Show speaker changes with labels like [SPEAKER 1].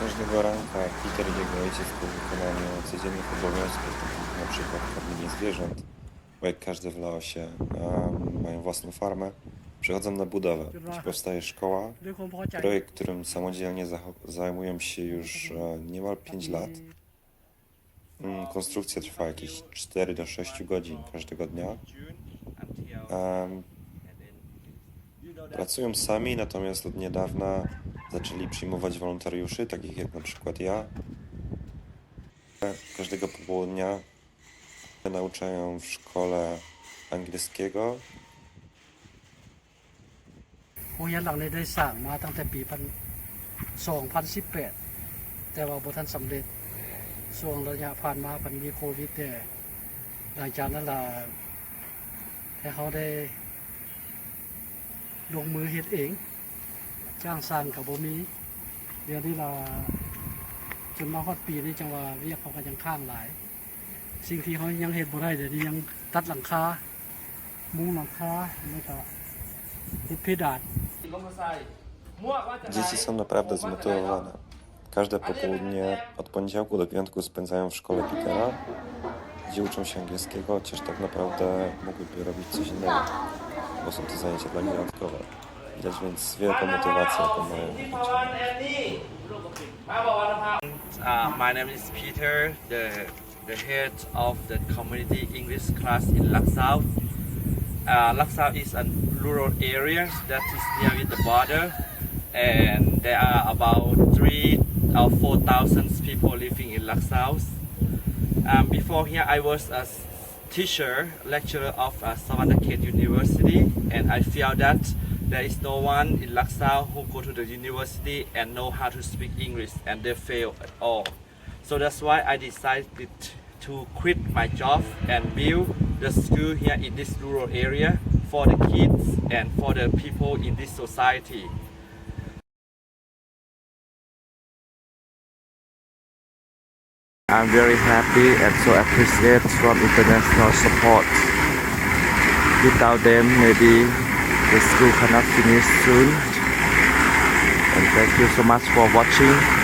[SPEAKER 1] Każdego ranka, Peter i jego ojciec po wykonaniu codziennych obowiązków, takich na przykład karmienie zwierząt, bo jak każdy w Laosie um, mają własną farmę, przychodzą na budowę, gdzie powstaje szkoła, projekt, którym samodzielnie zajmują się już e, niemal 5 lat. Mm, konstrukcja trwa jakieś 4 do 6 godzin każdego dnia. Um, pracują sami, natomiast od niedawna zaczęli przyjmować wolontariuszy, takich jak na przykład ja. Każdego popołudnia nauczają w szkole angielskiego
[SPEAKER 2] โรงเรียนหลังนี้ได้สร้างมาตั้งแต่ปีพันสองพันสิบแปดแต่ว่าบ่ทันสำเร็จช่วงระยะผ่านมาพันมีโควิดแต่หลังจากนั้นล่ะให้เขาได้ ลงมือเฮ็ดเอง จ้างสร้างกับบ่มีเดี๋ยวนี้เราจนมาฮอดปีนี้จังว่าเรียกเขากันยังข้างหลาย สิ่งที่เขายังเฮ็ดบ่ได้เดี๋ยวนี้ยังตัดหลังคามุงหลังคาแล้วก็ติดเพดาน
[SPEAKER 1] Dzieci są naprawdę zmotywowane. Każde popołudnie od poniedziałku do piątku spędzają w szkole Petera, gdzie uczą się angielskiego, chociaż tak naprawdę mogłyby robić coś innego, bo są to zajęcia dla nich dodatkowe. Więc wielką motywację, mają.
[SPEAKER 3] Uh, my name is Peter, the, the head of the community English class in Laksao. Uh, Laksao is a rural area that is near with the border, and there are about three or four thousand people living in Laksao. Um, before here, I was a teacher, lecturer of uh, Savannakhet University, and I feel that there is no one in Laksao who go to the university and know how to speak English, and they fail at all. So that's why I decided to quit my job and build the school here in this rural area for the kids and for the people in this society. I'm very happy and so appreciate from international support. Without them, maybe the school cannot finish soon. And thank you so much for watching.